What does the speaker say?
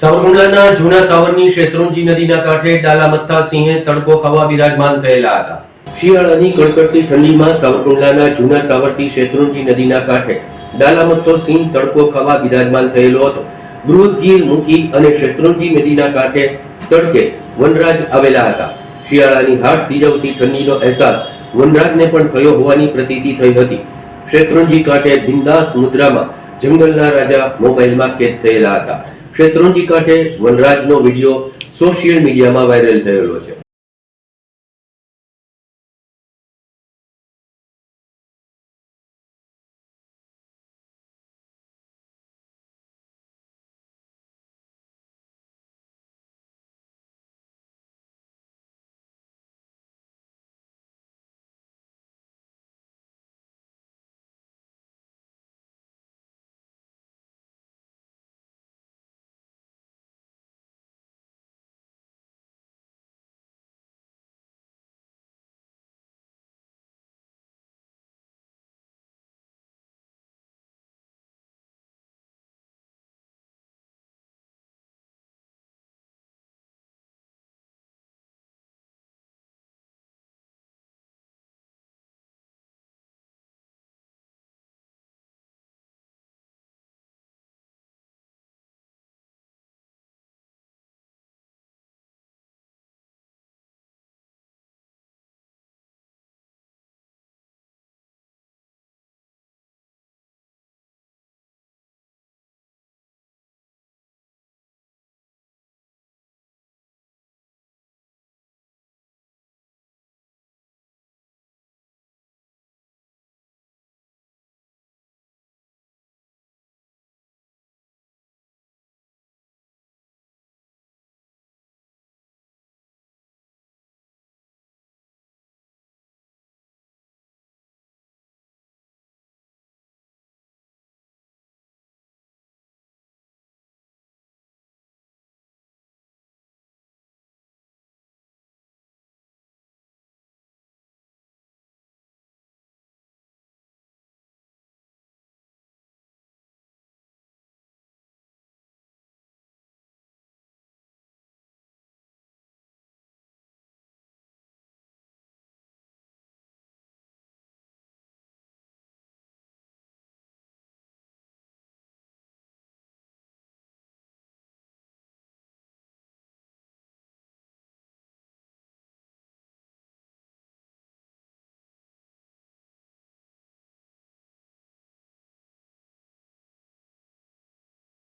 સાવરકુંડલાના જૂના સાવરની શેત્રુંજી નદીના કાંઠે ડાલામત્થા સિંહે તડકો ખાવા બિરાજમાન થયેલા હતા. શિયાળાની કડકડતી ઠંડીમાં સાવરકુંડલાના જૂના સાવરથી શેત્રુંજી નદીના કાંઠે ડાલામત્થો સિંહ તડકો ખાવા બિરાજમાન થયેલો હતો. બૃહદ ગીર મૂકી અને શેત્રુંજી નદીના કાંઠે તડકે વનરાજ આવેલા હતા. શિયાળાની હાડ થીજવતી ઠંડીનો અહેસાસ વનરાજને પણ થયો હોવાની પ્રતીતિ થઈ હતી. શેત્રુંજી કાંઠે બિંદાસ મુદ્રામાં જંગલના રાજા મોબાઈલમાં કેદ થયેલા હતા. શેત્રુંજી કાંઠે વનરાજનો વીડિયો સોશિયલ મીડિયામાં વાયરલ થયેલો છે.